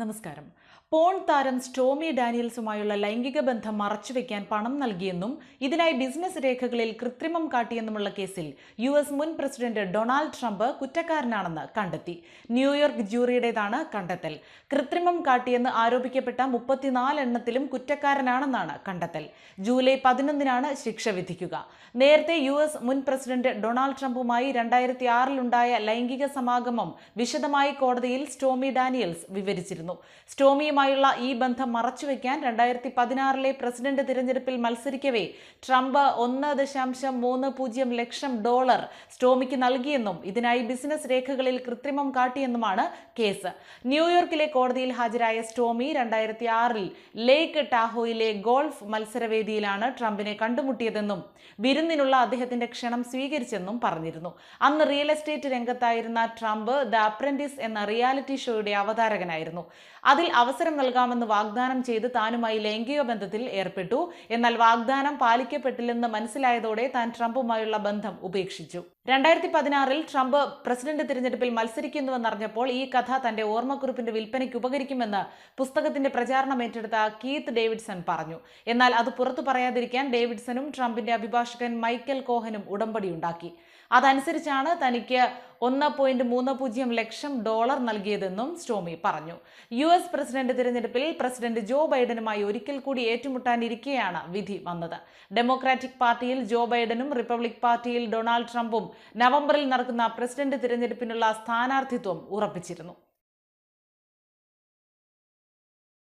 നമസ്കാരം. പോൺ താരം സ്റ്റോമി ഡാനിയൽസുമായുള്ള ലൈംഗിക ബന്ധം മറച്ചുവെക്കാൻ പണം നൽകിയെന്നും ഇതിനായി ബിസിനസ് രേഖകളിൽ കൃത്രിമം കാട്ടിയെന്നുമുള്ള കേസിൽ യു എസ് മുൻ പ്രസിഡന്റ് ഡൊണാൾഡ് ട്രംപ് കുറ്റക്കാരനാണെന്ന് കണ്ടെത്തി. ന്യൂയോർക്ക് ജൂറിയുടേതാണ് കണ്ടെത്തൽ. കൃത്രിമം കാട്ടിയെന്ന് ആരോപിക്കപ്പെട്ട മുപ്പത്തിനാല് എണ്ണത്തിലും കുറ്റക്കാരനാണെന്നാണ് കണ്ടെത്തൽ. ജൂലൈ പതിനൊന്നിനാണ് ശിക്ഷ വിധിക്കുക. നേരത്തെ യു എസ് മുൻ പ്രസിഡന്റ് ഡൊണാൾഡ് ട്രംപുമായി രണ്ടായിരത്തി ആറിലുണ്ടായ ലൈംഗിക സമാഗമം വിശദമായി കോടതിയിൽ സ്റ്റോമി ഡാനിയൽസ് വിവരിച്ചിരുന്നു. സ്റ്റോമിയുമായുള്ള ഈ ബന്ധം മറച്ചുവെക്കാൻ രണ്ടായിരത്തി പതിനാറിലെ പ്രസിഡന്റ് തിരഞ്ഞെടുപ്പിൽ മത്സരിക്കവേ ട്രംപ് ഒന്ന് ദശാംശം മൂന്ന് പൂജ്യം ലക്ഷം ഡോളർ സ്റ്റോമിക്ക് നൽകിയെന്നും ഇതിനായി ബിസിനസ് രേഖകളിൽ കൃത്രിമം കാട്ടിയെന്നുമാണ് കേസ്. ന്യൂയോർക്കിലെ കോടതിയിൽ ഹാജരായ സ്റ്റോമി രണ്ടായിരത്തി ആറിൽ ലേക്ക് ടാഹോയിലെ ഗോൾഫ് മത്സരവേദിയിലാണ് ട്രംപിനെ കണ്ടുമുട്ടിയതെന്നും വിരുന്നിനുള്ള അദ്ദേഹത്തിന്റെ ക്ഷണം സ്വീകരിച്ചെന്നും പറഞ്ഞിരുന്നു. അന്ന് റിയൽ എസ്റ്റേറ്റ് രംഗത്തായിരുന്ന ട്രംപ് ദ അപ്രന്റീസ് എന്ന റിയാലിറ്റി ഷോയുടെ അവതാരകനായിരുന്നു. അതിൽ അവസരം നൽകാമെന്ന് വാഗ്ദാനം ചെയ്ത് താനുമായി ലൈംഗിക ബന്ധത്തിൽ ഏർപ്പെട്ടു. എന്നാൽ വാഗ്ദാനം പാലിക്കപ്പെട്ടില്ലെന്ന് മനസ്സിലായതോടെ താൻ ട്രംപുമായുള്ള ബന്ധം ഉപേക്ഷിച്ചു. രണ്ടായിരത്തി പതിനാറിൽ ട്രംപ് പ്രസിഡന്റ് തിരഞ്ഞെടുപ്പിൽ മത്സരിക്കുന്നുവെന്നറിഞ്ഞപ്പോൾ ഈ കഥ തന്റെ ഓർമ്മക്കുറിപ്പിന്റെ വിൽപ്പനയ്ക്ക് ഉപകരിക്കുമെന്ന് പുസ്തകത്തിന്റെ പ്രചാരണം ഏറ്റെടുത്ത കീത്ത് ഡേവിഡ്സൺ പറഞ്ഞു. എന്നാൽ അത് പുറത്തു പറയാതിരിക്കാൻ ഡേവിഡ്സണും ട്രംപിന്റെ അഭിഭാഷകൻ മൈക്കൽ കോഹനും ഉടമ്പടിയുണ്ടാക്കി അതനുസരിച്ചാണ് തനിക്ക് ഒന്ന് പോയിന്റ് മൂന്ന് പൂജ്യം ലക്ഷം ഡോളർ നൽകിയതെന്നും സ്റ്റോമി പറഞ്ഞു. യു എസ് പ്രസിഡന്റ് തിരഞ്ഞെടുപ്പിൽ പ്രസിഡന്റ് ജോ ബൈഡനുമായി ഒരിക്കൽ കൂടി ഏറ്റുമുട്ടാനിരിക്കെയാണ് വിധി വന്നത്. ഡെമോക്രാറ്റിക് പാർട്ടിയിൽ ജോ ബൈഡനും റിപ്പബ്ലിക് പാർട്ടിയിൽ ഡൊണാൾഡ് ട്രംപും നവംബറിൽ നടക്കുന്ന പ്രസിഡന്റ് തിരഞ്ഞെടുപ്പിനുള്ള സ്ഥാനാർത്ഥിത്വം ഉറപ്പിച്ചിരുന്നു.